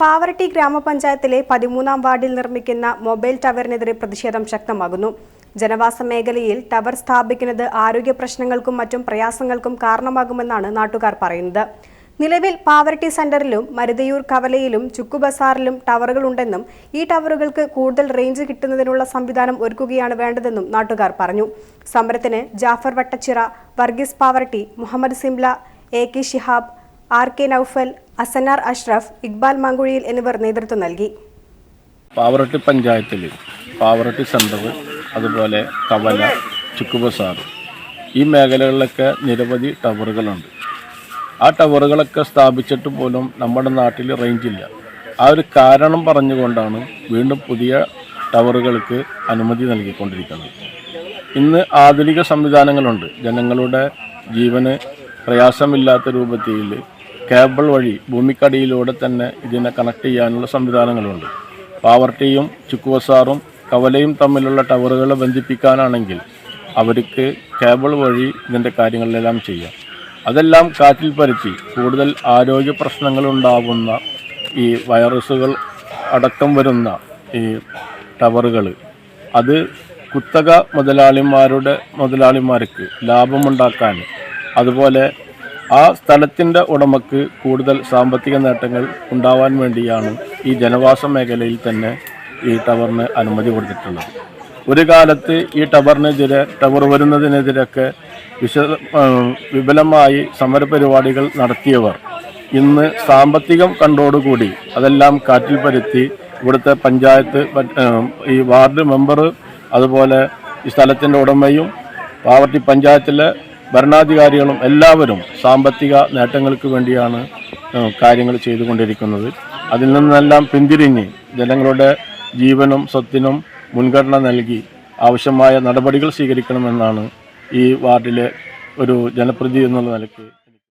പാവറട്ടി ഗ്രാമപഞ്ചായത്തിലെ പതിമൂന്നാം വാർഡിൽ നിർമ്മിക്കുന്ന മൊബൈൽ ടവറിനെതിരെ പ്രതിഷേധം ശക്തമാകുന്നു. ജനവാസ മേഖലയിൽ ടവർ സ്ഥാപിക്കുന്നത് ആരോഗ്യ പ്രശ്നങ്ങൾക്കും മറ്റും പ്രയാസങ്ങൾക്കും കാരണമാകുമെന്നാണ് നാട്ടുകാർ പറയുന്നത്. നിലവിൽ പാവറട്ടി സെന്ററിലും മരുതയൂർ കവലയിലും ചുക്കുബസാറിലും ടവറുകളുണ്ടെന്നും ഈ ടവറുകൾക്ക് കൂടുതൽ റേഞ്ച് കിട്ടുന്നതിനുള്ള സംവിധാനം ഒരുക്കുകയാണ് വേണ്ടതെന്നും നാട്ടുകാർ പറഞ്ഞു. സമരത്തിന് Jafar Vattachira Varghese Pavaratti Muhammad Simla A K Shihab R K Naufal Asanar Ashraf Iqbal Mankuzhiyil എന്നിവർ നേതൃത്വം നൽകി. പാവറട്ടി പഞ്ചായത്തിൽ പാവറട്ടി സെന്റർ അതുപോലെ കവല ചുക്കുബസാർ ഈ മേഖലകളിലൊക്കെ നിരവധി ടവറുകളുണ്ട്. ആ ടവറുകളൊക്കെ സ്ഥാപിച്ചിട്ട് പോലും നമ്മുടെ നാട്ടിൽ റേഞ്ചില്ല ആ ഒരു കാരണം പറഞ്ഞുകൊണ്ടാണ് വീണ്ടും പുതിയ ടവറുകൾക്ക് അനുമതി നൽകിക്കൊണ്ടിരിക്കുന്നത്. ഇന്ന് ആധുനിക സംവിധാനങ്ങളുണ്ട്. ജനങ്ങളുടെ ജീവന് പ്രയാസമില്ലാത്ത രൂപത്തിൽ കേബിൾ വഴി ഭൂമിക്കടിയിലൂടെ തന്നെ ഇതിനെ കണക്ട് ചെയ്യാനുള്ള സംവിധാനങ്ങളുണ്ട്. പാവർട്ടിയും ചുക്കുവസാറും കവലയും തമ്മിലുള്ള ടവറുകളെ ബന്ധിപ്പിക്കാനാണെങ്കിൽ അവർക്ക് കേബിൾ വഴി ഇതിന്റെ കാര്യങ്ങളിലെല്ലാം ചെയ്യാം. അതെല്ലാം കാറ്റിൽ പരത്തി കൂടുതൽ ആരോഗ്യ പ്രശ്നങ്ങളുണ്ടാകുന്ന ഈ വൈറസുകൾ അടക്കം വരുന്ന ഈ ടവറുകൾ അത് കുത്തക മുതലാളിമാരുടെ മുതലാളിമാർക്ക് ലാഭമുണ്ടാക്കാൻ അതുപോലെ ആ സ്ഥലത്തിന്റെ ഉടമക്ക് കൂടുതൽ സാമ്പത്തിക നേട്ടങ്ങൾ ഉണ്ടാവാൻ വേണ്ടിയാണ് ഈ ജനവാസ മേഖലയിൽ തന്നെ ഈ ടവറിന് അനുമതി കൊടുത്തിട്ടുള്ളത്. ഒരു കാലത്ത് ഈ ടവറിനെതിരെ ടവർ വരുന്നതിനെതിരൊക്കെ വിശ വിപുലമായി സമരപരിപാടികൾ നടത്തിയവർ ഇന്ന് സാമ്പത്തികം കണ്ടോടുകൂടി അതെല്ലാം കാറ്റിൽ പരുത്തി ഇവിടുത്തെ പഞ്ചായത്ത് ഈ വാർഡ് മെമ്പർ അതുപോലെ ഈ സ്ഥലത്തിന്റെ ഉടമയും പാവർട്ടി പഞ്ചായത്തിലെ ഭരണാധികാരികളും എല്ലാവരും സാമ്പത്തിക നേട്ടങ്ങൾക്ക് വേണ്ടിയാണ് കാര്യങ്ങൾ ചെയ്തുകൊണ്ടിരിക്കുന്നത്. അതിൽ നിന്നെല്ലാം പിന്തിരിഞ്ഞ് ജനങ്ങളുടെ ജീവനും സ്വത്തിനും മുൻഗണന നൽകി ആവശ്യമായ നടപടികൾ സ്വീകരിക്കണമെന്നാണ് ഈ വാർഡിലെ ഒരു ജനപ്രതി എന്നുള്ള നിലയ്ക്ക്